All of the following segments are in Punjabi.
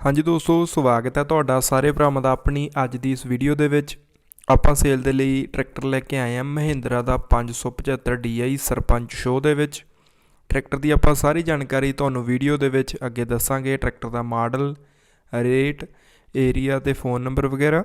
ਹਾਂਜੀ ਦੋਸਤੋ, ਸਵਾਗਤ ਹੈ ਤੁਹਾਡਾ ਸਾਰੇ ਭਰਾਵਾਂ ਦਾ ਆਪਣੀ ਅੱਜ ਦੀ ਇਸ ਵੀਡੀਓ ਦੇ ਵਿੱਚ। ਆਪਾਂ ਸੇਲ ਦੇ ਲਈ ਟਰੈਕਟਰ ਲੈ ਕੇ ਆਏ ਹਾਂ ਮਹਿੰਦਰਾ ਦਾ 575 DI ਸਰਪੰਚ ਸ਼ੋਅ ਦੇ ਵਿੱਚ। ਟਰੈਕਟਰ ਦੀ ਆਪਾਂ ਸਾਰੀ ਜਾਣਕਾਰੀ ਤੁਹਾਨੂੰ ਵੀਡੀਓ ਦੇ ਵਿੱਚ ਅੱਗੇ ਦੱਸਾਂਗੇ। ਟਰੈਕਟਰ ਦਾ ਮਾਡਲ ਰੇਟ ਏਰੀਆ ਤੇ ਫੋਨ ਨੰਬਰ ਵਗੈਰਾ।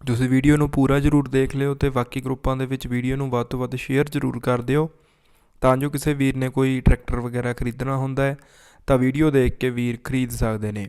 ਤੁਸੀਂ ਵੀਡੀਓ ਨੂੰ ਪੂਰਾ ਜ਼ਰੂਰ ਦੇਖ ਲਿਓ ਤੇ ਬਾਕੀ ਗਰੁੱਪਾਂ ਦੇ ਵਿੱਚ ਵੀਡੀਓ ਨੂੰ ਵੱਧ ਤੋਂ ਵੱਧ ਸ਼ੇਅਰ ਜ਼ਰੂਰ ਕਰ ਦਿਓ। ਤਾਂ ਜੋ ਕਿਸੇ ਵੀਰ ਨੇ ਕੋਈ ਟਰੈਕਟਰ ਵਗੈਰਾ ਖਰੀਦਣਾ ਹੁੰਦਾ ਹੈ, ਤਾਂ ਵੀਡੀਓ ਦੇਖ ਕੇ ਵੀਰ ਖਰੀਦ ਸਕਦੇ ਨੇ।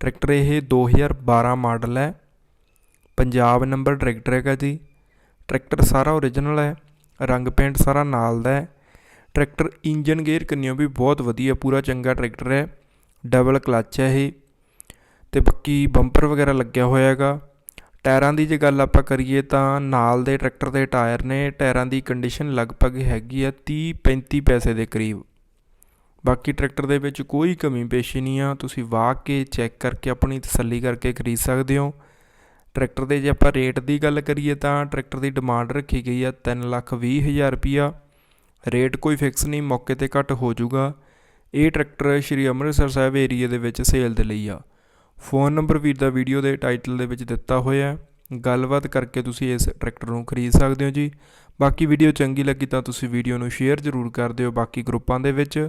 ਟਰੈਕਟਰ ਇਹ 2012 ਮਾਡਲ ਹੈ। ਪੰਜਾਬ ਨੰਬਰ ਟਰੈਕਟਰ ਹੈਗਾ ਜੀ। ਟਰੈਕਟਰ ਸਾਰਾ ਓਰੀਜਨਲ ਹੈ। ਰੰਗ ਪੇਂਟ ਸਾਰਾ ਨਾਲ ਦਾ ਹੈ। ਟਰੈਕਟਰ ਇੰਜਨ ਗੇਅਰ ਕੰਨਿਓ ਵੀ ਬਹੁਤ ਵਧੀਆ, ਪੂਰਾ ਚੰਗਾ ਟਰੈਕਟਰ ਹੈ। ਡਬਲ ਕਲੱਚ ਹੈ ਇਹ। ਤੇ ਬਾਕੀ ਬੰਪਰ ਵਗੈਰਾ ਲੱਗਿਆ ਹੋਇਆ ਹੈਗਾ। ਟਾਇਰਾਂ ਦੀ ਜੇ ਗੱਲ ਆਪਾਂ ਕਰੀਏ ਤਾਂ ਨਾਲ ਦੇ ਟਰੈਕਟਰ ਦੇ ਟਾਇਰ ਨੇ, ਟਾਇਰਾਂ ਦੀ ਕੰਡੀਸ਼ਨ ਲਗਭਗ ਹੈਗੀ ਆ 30 35 ਪੈਸੇ ਦੇ ਕਰੀਬ। ਬਾਕੀ ਟਰੈਕਟਰ ਦੇ ਵਿੱਚ ਕੋਈ ਕਮੀ ਪੇਸ਼ੀ ਨਹੀਂ ਆ। ਤੁਸੀਂ ਵਾਹ ਕੇ ਚੈੱਕ ਕਰਕੇ ਆਪਣੀ ਤਸੱਲੀ ਕਰਕੇ ਖਰੀਦ ਸਕਦੇ ਹੋ। ਟਰੈਕਟਰ ਦੇ ਜੇ ਆਪਾਂ ਰੇਟ ਦੀ ਗੱਲ ਕਰੀਏ ਤਾਂ ਟਰੈਕਟਰ ਦੀ ਡਿਮਾਂਡ ਰੱਖੀ ਗਈ ਆ 3 ਲੱਖ ਵੀਹ ਹਜ਼ਾਰ ਰੁਪਈਆ। ਰੇਟ ਕੋਈ ਫਿਕਸ ਨਹੀਂ, ਮੌਕੇ ਤੇ ਘੱਟ ਹੋ ਜਾਊਗਾ। ਇਹ ਟਰੈਕਟਰ ਸ਼੍ਰੀ ਅੰਮ੍ਰਿਤਸਰ ਸਾਹਿਬ ਏਰੀਆ ਦੇ ਵਿੱਚ ਸੇਲ ਦੇ ਲਈ ਆ। ਫੋਨ ਨੰਬਰ ਵੀਰ ਦਾ ਵੀਡੀਓ ਦੇ ਟਾਈਟਲ ਦੇ ਵਿੱਚ ਦਿੱਤਾ ਹੋਇਆ ਹੈ। ਗੱਲਬਾਤ ਕਰਕੇ ਤੁਸੀਂ ਇਸ ਟਰੈਕਟਰ ਨੂੰ ਖਰੀਦ ਸਕਦੇ ਹੋ ਜੀ। ਬਾਕੀ ਵੀਡੀਓ ਚੰਗੀ ਲੱਗੀ ਤਾਂ ਤੁਸੀਂ ਵੀਡੀਓ ਨੂੰ ਸ਼ੇਅਰ ਜ਼ਰੂਰ ਕਰ ਦਿਓ ਬਾਕੀ ਗਰੁੱਪਾਂ ਦੇ ਵਿੱਚ।